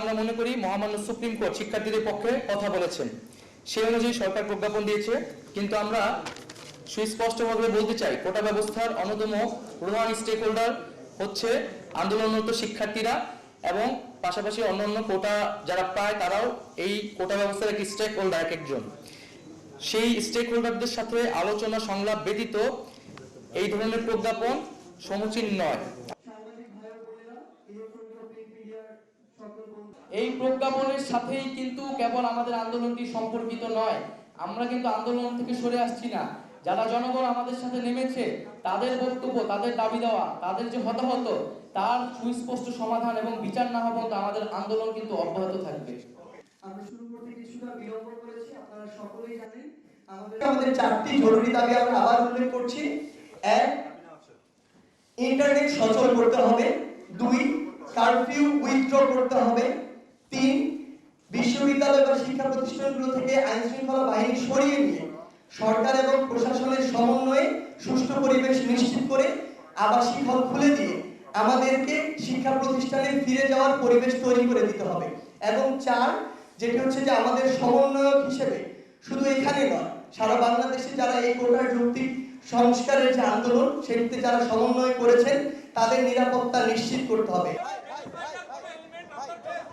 আমরা মনে করি মহামান্য সুপ্রিম কোর্ট শিক্ষার্থীদের পক্ষে কথা বলেছেন। সেই অনুযায়ী সরকার প্রজ্ঞাপন দিয়েছে, কিন্তু আমরা সুস্পষ্টভাবে বলতে চাই, কোটা ব্যবস্থার অন্যতম প্রধান স্টেক হোল্ডার হচ্ছে আন্দোলনরত শিক্ষার্থীরা এবং পাশাপাশি অন্যান্য কোটা যারা পায় তারাও এই কোটা ব্যবস্থার এক স্টেক হোল্ডার এক একজন। সেই স্টেক হোল্ডারদের সাথে আলোচনা সংলাপ ব্যতীত এই ধরনের প্রজ্ঞাপন সমুচীন নয়। এই প্রজ্ঞাপনের সাথেই কিন্তু কেবল আমাদের আন্দোলনটি সম্পর্কিত নয়। আমরা কিন্তু আন্দোলন থেকে সরে আসছি না। যারা জনগণ আমাদের সাথে নেমেছে, তাদের বক্তব্য, তাদের দাবি দেওয়া, তাদের যে হতাহত, তার সুস্পষ্ট সমাধান এবং বিচার না হওয়া পর্যন্ত আমাদের আন্দোলন কিন্তু অব্যাহত থাকবে। আমাদের চারটি জরুরি দাবি আমরা আবার উল্লেখ করছি। এক, ইন্টারনেট সচল করতে হবে। দুই কারফিউ উইথড্র করতে হবে। তিন, বিশ্ববিদ্যালয় বা শিক্ষা প্রতিষ্ঠানগুলো থেকে আইন শৃঙ্খলা বাহিনী সরিয়ে নিয়ে সরকার এবং প্রশাসনের সমন্বয়ে সুষ্ঠু পরিবেশ নিশ্চিত করে আবাসিক হল খুলে দিয়ে আমাদেরকে শিক্ষা প্রতিষ্ঠানে ফিরে যাওয়ার পরিবেশ তৈরি করে দিতে হবে। এবং চার, যেটি হচ্ছে যে আমাদের সমন্বয়ক হিসেবে শুধু এখানে নয়, সারা বাংলাদেশে যারা এই কোটার যৌক্তিক সংস্কারের যে আন্দোলন, সেটিতে যারা সমন্বয় করেছেন, তাদের নিরাপত্তা নিশ্চিত করতে হবে। Helmet number 12.